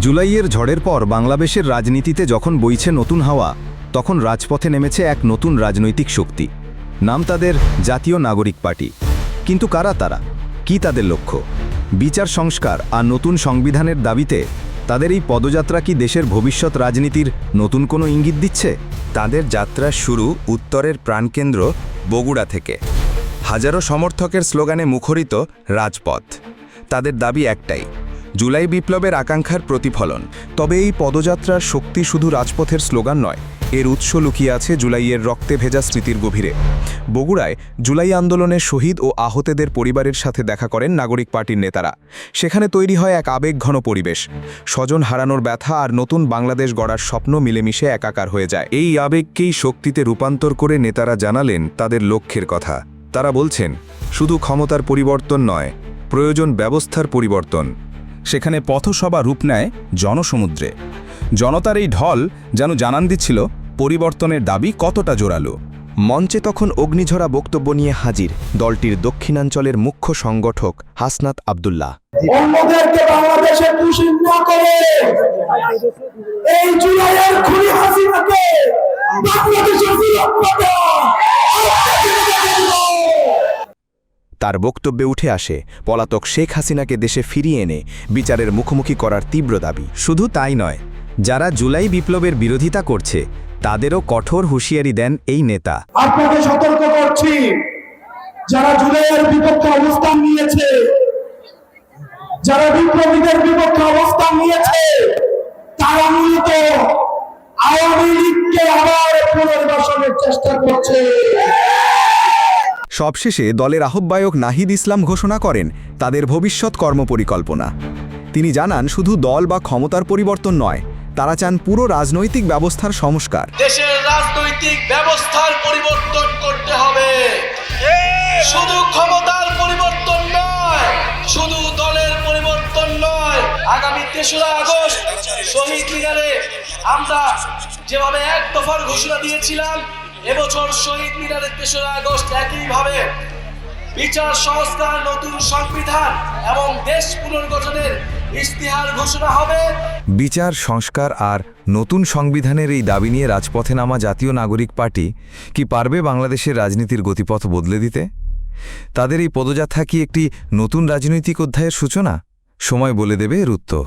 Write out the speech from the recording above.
জুলাইয়ের ঝড়ের পর বাংলাদেশের রাজনীতিতে যখন বইছে নতুন হাওয়া, তখন রাজপথে নেমেছে এক নতুন রাজনৈতিক শক্তি। নাম তাদের জাতীয় নাগরিক পার্টি। কিন্তু কারা তারা? কি তাদের লক্ষ্য? বিচার সংস্কার আর নতুন সংবিধানের দাবিতে তাদের এই পদযাত্রা কি দেশের ভবিষ্যৎ রাজনীতির নতুন কোনো ইঙ্গিত দিচ্ছে? তাদের যাত্রা শুরু উত্তরের প্রাণকেন্দ্র বগুড়া থেকে। হাজারো সমর্থকের স্লোগানে মুখরিত রাজপথ। তাদের দাবি একটাই জুলাই বিপ্লবের আকাঙ্ক্ষার প্রতিফলন। তবে এই পদযাত্রার শক্তি শুধু রাজপথের স্লোগান নয়, এর উৎস লুকিয়ে আছে জুলাইয়ের রক্তে ভেজা স্মৃতির গভীরে। বগুড়ায় জুলাই আন্দোলনে শহীদ ও আহতদের পরিবারের সাথে দেখা করেন নাগরিক পার্টির নেতারা। সেখানে তৈরি হয় এক আবেগঘন পরিবেশ। স্বজন হারানোর ব্যথা আর নতুন বাংলাদেশ গড়ার স্বপ্ন মিলেমিশে একাকার হয়ে যায়। এই আবেগকেই শক্তিতে রূপান্তর করে নেতারা জানালেন তাদের লক্ষ্যের কথা। তারা বলছেন, শুধু ক্ষমতার পরিবর্তন নয়, প্রয়োজন ব্যবস্থার পরিবর্তন। সেখানে পথসভা রূপ নেয় জনসমুদ্রে। জনতার এই ঢল যেন জানান দিচ্ছিল পরিবর্তনের দাবি কতটা জোরালো। মঞ্চে তখন অগ্নিঝরা বক্তব্য নিয়ে হাজির দলটির দক্ষিণাঞ্চলের মুখ্য সংগঠক হাসনাত আবদুল্লাহ। অন্যদেরকে বাংলাদেশে খুশি না করে এই জুলাইয়ের খুনি হাসিনাকে বাংলাদেশে তার বক্তব্যে উঠে আসে, পলাতক শেখ হাসিনাকে দেশে ফিরিয়ে এনে বিচারের মুখোমুখি করার তীব্র দাবি। শুধু তাই নয়, যারা জুলাই বিপ্লবের বিরোধিতা করছে, তাদেরও কঠোর হুঁশিয়ারি দেন এই নেতা। আপনাকে সতর্ক করছি, যারা জুলাইয়ের বিপক্ষে অবস্থান নিয়েছে, যারা বিপ্লবীদের বিপক্ষে অবস্থান নিয়েছে, তারা মূলত আওয়ামী লীগকে আবার পুনর্বাসনের চেষ্টা করছে। সবশেষে দলের আহ্বায়ক নাহিদ ইসলাম ঘোষণা করেন তাদের ভবিষ্যৎ কর্মপরিকল্পনা। তিনি জানান শুধু দল বা ক্ষমতার পরিবর্তন নয় তারা চান পুরো রাজনৈতিক ব্যবস্থার সংস্কার। দেশের রাজনৈতিক ব্যবস্থার পরিবর্তন করতে হবে। শুধু ক্ষমতার পরিবর্তন নয় শুধু দলের পরিবর্তন নয় আগামী তেসরা আগস্ট শহীদ মিনারে আমরা যেভাবে এক দফার ঘোষণা দিয়েছিলাম এবছর শহীদ মিনারের তেসরা আগস্ট একইভাবে বিচার সংস্কার, নতুন সংবিধান এবং দেশ পুনর্গঠনের বিচার, সংস্কার আর নতুন সংবিধানের এই দাবি নিয়ে রাজপথে নামা জাতীয় নাগরিক পার্টি কি পারবে বাংলাদেশের রাজনীতির গতিপথ বদলে দিতে? তাদের এই পদযাত্রা কি একটি নতুন রাজনৈতিক অধ্যায়ের সূচনা? সময় বলে দেবে এর উত্তর